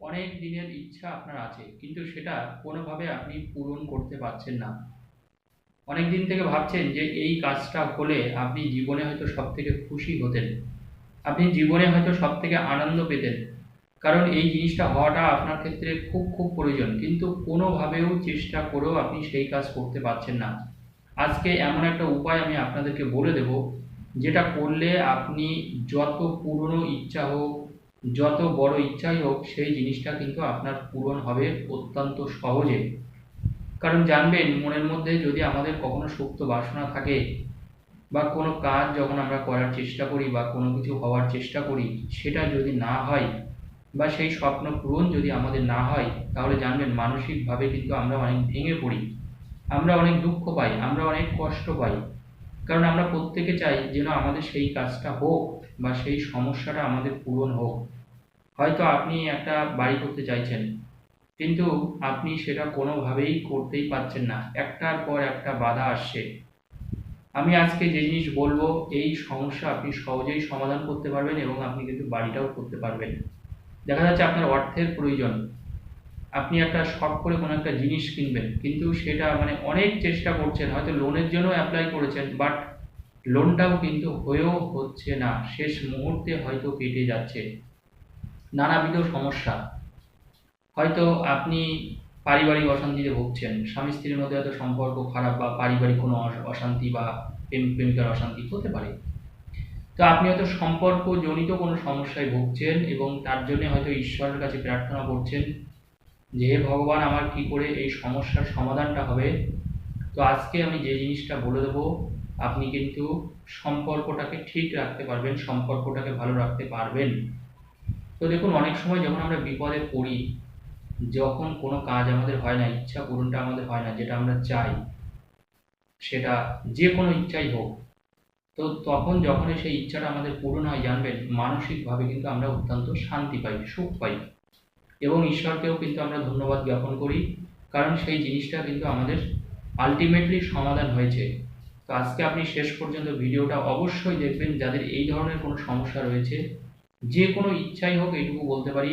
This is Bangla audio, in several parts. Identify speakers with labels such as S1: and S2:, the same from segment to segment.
S1: অনেক দিনের ইচ্ছা আপনার আছে, কিন্তু সেটা কোনোভাবে আপনি পূরণ করতে পারছেন না। অনেক দিন থেকে ভাবছেন যে এই কাজটা হলে আপনি জীবনে হয়তো সব থেকে খুশি হতেন। আপনি জীবনে হয়তো সব থেকে আনন্দ পেতেন। কারণ এই জিনিসটা হওয়াটা আপনার ক্ষেত্রে খুব খুব প্রয়োজন, কিন্তু কোনোভাবেও চেষ্টা করেও আপনি সেই কাজ করতে পারছেন না। আজকে এমন একটা উপায় আমি আপনাদেরকে বলে দেব, যেটা করলে আপনি যত পুরনো ইচ্ছা হোক যত বড় ইচ্ছাই হোক, সেই জিনিসটা কিন্তু আপনার পূরণ হবে অত্যন্ত সহজে। কারণ জানবেন, মনের মধ্যে যদি আমাদের কখনো সুপ্ত বাসনা থাকে বা কোনো কাজ যখন আমরা করার চেষ্টা করি বা কোনো কিছু হওয়ার চেষ্টা করি, সেটা যদি না হয় বা সেই স্বপ্ন পূরণ যদি আমাদের না হয়, তাহলে জানবেন মানসিকভাবে কিন্তু আমরা অনেক ভেঙে পড়ি। আমরা অনেক দুঃখ পাই, আমরা অনেক কষ্ট পাই। কারণ আমরা প্রত্যেকে চাই যেন আমাদের সেই কাজটা হোক। বা সেই সমস্যাটা আমাদের পূরণ হোক। হয়তো আপনি একটা বাড়ি করতে চাইছেন, কিন্তু আপনি সেটা কোনোভাবেই করতেই পারছেন না। একটার পর একটা বাধা আসছে। আমি আজকে যে জিনিস বলব, এই সমস্যা আপনি সহজেই সমাধান করতে পারবেন এবং আপনি কিন্তু বাড়িটাও করতে পারবেন। দেখা যাচ্ছে আপনার অর্থের প্রয়োজন। আপনি একটা শখ করে কোনো একটা জিনিস কিনবেন, কিন্তু সেটা মানে অনেক চেষ্টা করছেন, হয়তো লোনের জন্য অ্যাপ্লাই করেছেন বাট লোনটাও কিন্তু হয়েও হচ্ছে না। শেষ মুহূর্তে হয়তো কেটে যাচ্ছে। নানাবিধ সমস্যা। হয়তো আপনি পারিবারিক অশান্তিতে ভুগছেন। স্বামী স্ত্রীর মধ্যে হয়তো সম্পর্ক খারাপ বা পারিবারিক কোনো অশান্তি বা প্রেম, প্রেমিকার অশান্তি হতে পারে। তো আপনি হয়তো সম্পর্ক জনিত কোনো সমস্যায় ভুগছেন এবং তার জন্য হয়তো ঈশ্বরের কাছে প্রার্থনা করছেন যে, হে ভগবান, আমার কি করে এই সমস্যার সমাধানটা হবে? তো আজকে আমি যে জিনিসটা বলে দেবো আপনি কিন্তু সম্পর্কটাকে ঠিক রাখতে পারবেন, সম্পর্কটাকে ভালো রাখতে পারবেন। তো দেখুন, অনেক সময় যখন আমরা বিপদে পড়ি, যখন কোনো কাজ আমাদের হয় না, ইচ্ছা পূরণটা আমাদের হয় না, যেটা আমরা চাই, সেটা যে কোনো ইচ্ছাই হোক, তো তখন যখনই সেই ইচ্ছাটা আমাদের পূরণ হয়, জানবেন, মানসিকভাবে কিন্তু আমরা অত্যন্ত শান্তি পাই, সুখ পাই। এবং ঈশ্বরকেও কিন্তু আমরা ধন্যবাদ জ্ঞাপন করি, কারণ সেই জিনিসটা কিন্তু আমাদের আলটিমেটলি সমাধান হয়েছে। তো আজকে আপনি শেষ পর্যন্ত ভিডিওটা অবশ্যই দেখবেন। যাদের এই ধরনের কোনো সমস্যা রয়েছে, যে কোনো ইচ্ছাই হোক এইটুকু বলতে পারি,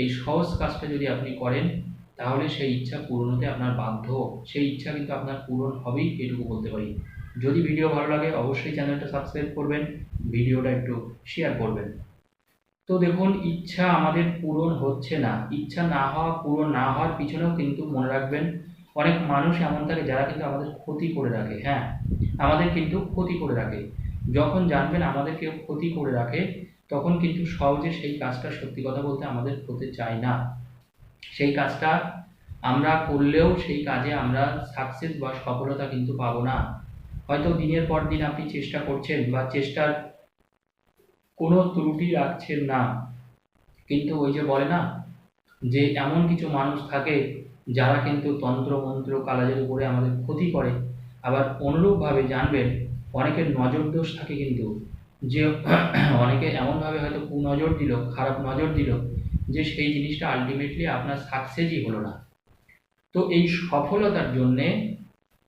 S1: এই সহজ কাজটা যদি আপনি করেন, তাহলে সেই ইচ্ছা পূরণ হতে আপনার বাধ্য। সেই ইচ্ছা কিন্তু আপনার পূরণ হবেই এটুকু বলতে পারি। যদি ভিডিও ভালো লাগে, অবশ্যই চ্যানেলটা সাবস্ক্রাইব করবেন, ভিডিওটা একটু শেয়ার করবেন। তো দেখুন, ইচ্ছা আমাদের পূরণ হচ্ছে না। ইচ্ছা না হওয়া, পূরণ না হওয়ার পিছনেও কিন্তু মনে রাখবেন অনেক মানুষ এমন থাকে যারা কিন্তু আমাদের ক্ষতি করে রাখে হ্যাঁ আমাদের কিন্তু ক্ষতি করে রাখে। যখন জানবেন আমাদের কেউ ক্ষতি করে রাখে, তখন কিন্তু সহজে সেই কাজটা সত্যি কথা বলতে আমাদের হতে চায় না। সেই কাজটা আমরা করলেও সেই কাজে আমরা সাকসেস বা সফলতা কিন্তু পাবো না। হয়তো দিনের পর দিন আপনি চেষ্টা করছেন বা চেষ্টার কোনো ত্রুটি রাখছেন না। কিন্তু ওই যে বলে না, যে এমন কিছু মানুষ থাকে যারা কিন্তু তন্ত্র, মন্ত্র কালাজের উপরে আমাদের ক্ষতি করে, আবার অনুরূপভাবে জানবেন, অনেকের নজর দোষ থাকে কিন্তু। যে অনেকে এমনভাবে হয়তো কুনজর দিল, খারাপ নজর দিল, যে সেই জিনিসটা আলটিমেটলি আপনার সাকসেসই হলো না। তো এই সফলতার জন্যে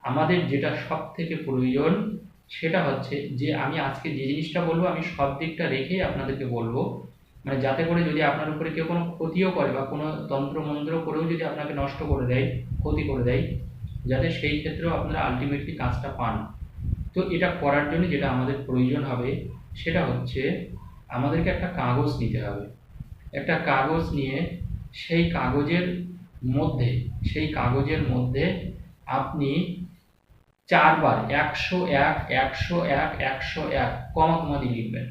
S1: আমাদের যেটা সব থেকে প্রয়োজন, সেটা হচ্ছে যে আমি আজকে যে জিনিসটা বলব, আমি সব দিকটা রেখেই আপনাদেরকে বলব মানে যাতে করে যদি আপনার উপরে কেউ কোনো ক্ষতিও করে বা কোনো তন্ত্র মন্ত্র করেও যদি আপনাকে নষ্ট করে দেয়, ক্ষতি করে দেয়, যাতে সেই ক্ষেত্রেও আপনারা আলটিমেটলি কাজটা পান। তো এটা করার জন্য যেটা আমাদের প্রয়োজন হবে, সেটা হচ্ছে আমাদেরকে একটা কাগজ নিতে হবে। একটা কাগজ নিয়ে সেই কাগজের মধ্যে, সেই কাগজের মধ্যে আপনি চারবার একশো এক একশো এক একশো এক, কমা কমা দিয়ে লিখবেন।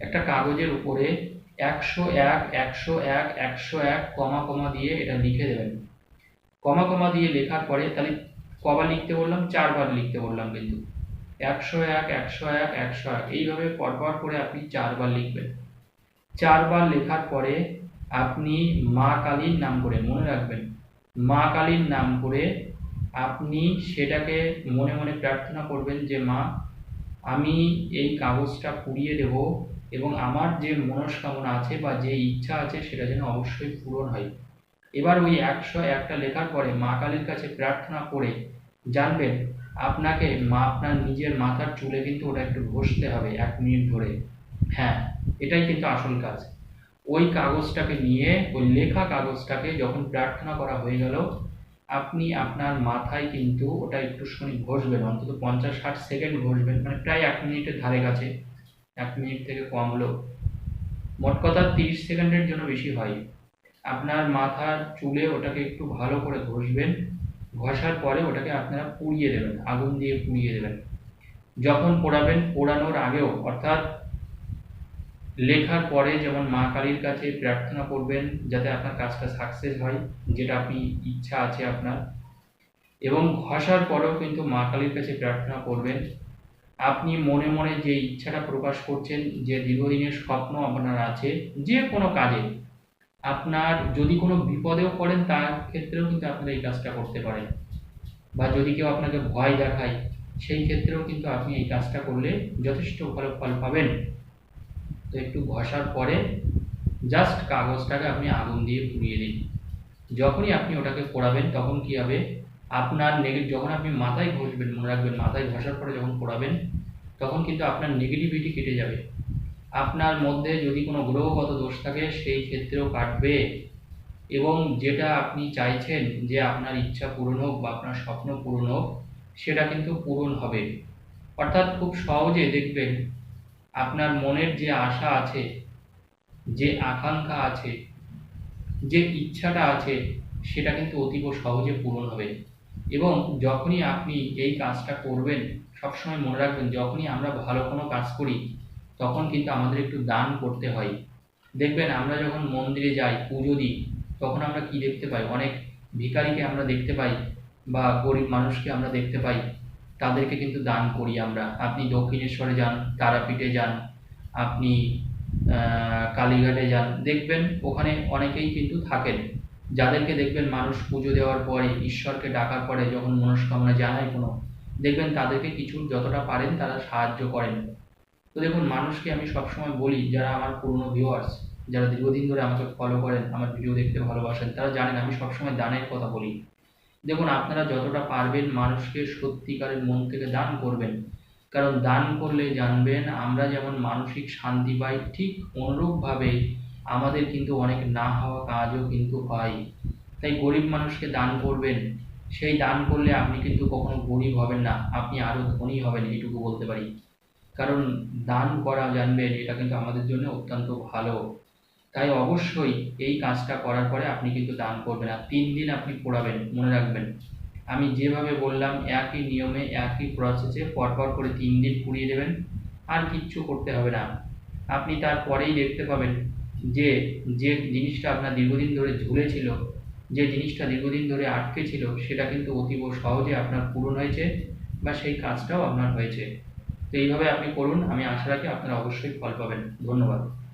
S1: একটা কাগজের উপরে একশো এক একশো এক একশো এক, কমা কমা দিয়ে এটা লিখে দেবেন। কমা কমা দিয়ে লেখার পরে তাহলে কবার লিখতে বললাম, চারবার লিখতে বললাম কিন্তু। একশো এক একশো এক একশো এক, এইভাবে পরপর করে আপনি চারবার লিখবেন। চারবার লেখার পরে আপনি মা কালীর নাম করে মনে রাখবেন। মা কালীর নাম করে আপনি সেটাকে মনে মনে প্রার্থনা করবেন যে, মা, আমি এই কাগজটা পুড়িয়ে দেব এবং আমার যে মনস্কামনা আছে বা যে ইচ্ছা আছে সেটা যেন অবশ্যই পূরণ হয়। এবার ওই একশো একটা লেখার পরে মা কালীর কাছে প্রার্থনা করে জানবেন, আপনাকে মা আপনার নিজের মাথার চুলে কিন্তু ওটা একটু ঘষতে হবে এক মিনিট ধরে। হ্যাঁ এটাই কিন্তু আসল কাজ। ওই কাগজটাকে নিয়ে, ওই লেখা কাগজটাকে যখন প্রার্থনা করা হয়ে গেল, আপনি আপনার মাথায় কিন্তু ওটা একটুখানি ঘষবেন, অন্তত পঞ্চাশ ষাট সেকেন্ড ঘষবেন মানে প্রায় এক মিনিটের ধারে কাছে। এক মিনিট থেকে কম হলো মোট কথা তিরিশ সেকেন্ডের জন্য বেশি হয়। আপনার মাথার চুলে ওটাকে একটু ভালো করে ঘষবেন। ঘষার পরে ওটাকে আপনারা পুড়িয়ে দেবেন, আগুন দিয়ে পুড়িয়ে দেবেন। যখন পোড়াবেন, পোড়ানোর আগেও, অর্থাৎ লেখার পরে যেমন মা কালীর কাছে প্রার্থনা করবেন যাতে আপনার কাজটা সাকসেস হয়, যেটা আপনি ইচ্ছা আছে আপনার। এবং ঘষার পরেও কিন্তু মা কালীর কাছে প্রার্থনা করবেন আপনি মনে মনে যে ইচ্ছাটা প্রকাশ করছেন, যে দীর্ঘদিনের স্বপ্ন আপনার আছে, যে কোনো কাজে, আপনার যদি কোনো বিপদেও পড়েন, তার ক্ষেত্রেও কিন্তু আপনারা এই কাজটা করতে পারেন। বা যদি কেউ আপনাকে ভয় দেখায়, সেই ক্ষেত্রেও কিন্তু আপনি এই কাজটা করলে যথেষ্ট ভালো ফল পাবেন। তো একটু ঘষার পরে জাস্ট কাগজটাকে আপনি আগুন দিয়ে পুড়িয়ে দিন। যখনই আপনি ওটাকে পোড়াবেন, তখন কি হবে? আপনার নেগেটিভ যখন আপনি মাথায় ঘষবেন, মনে রাখবেন, মাথায় ঘষার পরে যখন পোড়াবেন, তখন কিন্তু আপনার নেগেটিভিটি কেটে যাবে। আপনার মধ্যে যদি কোনো গ্রহগত দোষ থাকে, সেই ক্ষেত্রেও কাটবে। এবং যেটা আপনি চাইছেন যে আপনার ইচ্ছা পূরণ হোক বা আপনার স্বপ্ন পূরণ হোক, সেটা কিন্তু পূরণ হবে। অর্থাৎ খুব সহজে দেখবেন, আপনার মনের যে আশা আছে, যে আকাঙ্ক্ষা আছে, যে ইচ্ছাটা আছে, সেটা কিন্তু অতীব সহজে পূরণ হবে। এবং যখনই আপনি এই কাজটা করবেন, সবসময় মনে রাখবেন যখনই আমরা ভালো কোনো কাজ করি, তখন কিন্তু আমাদের একটু দান করতে হয়। দেখবেন আমরা যখন মন্দিরে যাই, পুজো দিই, তখন আমরা কি দেখতে পাই? অনেক ভিখারিকে আমরা দেখতে পাই বা গরিব মানুষকে আমরা দেখতে পাই। তাদেরকে কিন্তু দান করি আমরা। আপনি দক্ষিণেশ্বরে যান, তারাপীঠে যান, আপনি কালীঘাটে যান, দেখবেন ওখানে অনেকেই কিন্তু থাকেন। যাদেরকে দেখবেন মানুষ পুজো দেওয়ার পরে, ঈশ্বরকে ডাকার পরে যখন মনস্কামনা জানায় কোনো, দেখবেন তাদেরকে কিছু যতটা পারেন তারা সাহায্য করেন। তো দেখুন, মানুষকে আমি সবসময় বলি, যারা আমার পুরনো ভিউয়ার্স যারা দীর্ঘদিন ধরে আমাকে ফলো করেন, আমার ভিডিও দেখতে ভালোবাসেন, তারা জানেন আমি সবসময় দানের কথা বলি। দেখুন, আপনারা যতটা পারবেন মানুষকে সত্যিকারের মন থেকে দান করবেন। কারণ দান করলে জানবেন, আমরা যেমন মানসিক শান্তি পাই, ঠিক অনুরূপভাবে আমাদের কিন্তু অনেক না হওয়া কাজও কিন্তু হয়। তাই গরিব মানুষকে দান করবেন, সেই দান করলে আপনি কিন্তু কখনো গরিব হবেন না, আপনি আরও ধনী হবেন এইটুকু বলতে পারি। কারণ দান করা, জানবেন, এটা কিন্তু আমাদের জন্য অত্যন্ত ভালো। তাই অবশ্যই এই কাজটা করার পরে আপনি কিন্তু দান করবেন আর তিন দিন আপনি পড়াবেন, মনে রাখবেন। আমি যেভাবে বললাম, একই নিয়মে, একই প্রসেসে পরপর করে তিন দিন পুড়িয়ে দেবেন, আর কিচ্ছু করতে হবে না। আপনি তারপরেই দেখতে পাবেন যে যে জিনিসটা আপনার দীর্ঘদিন ধরে ঝুলেছিল, যে জিনিসটা দীর্ঘদিন ধরে আটকে ছিল, সেটা কিন্তু অতীব সহজে আপনার পূরণ হয়েছে বা সেই কাজটাও আপনার হয়েছে। তো এইভাবে আপনি করুন, আমি আশা রাখি আপনারা অবশ্যই ফল পাবেন। ধন্যবাদ।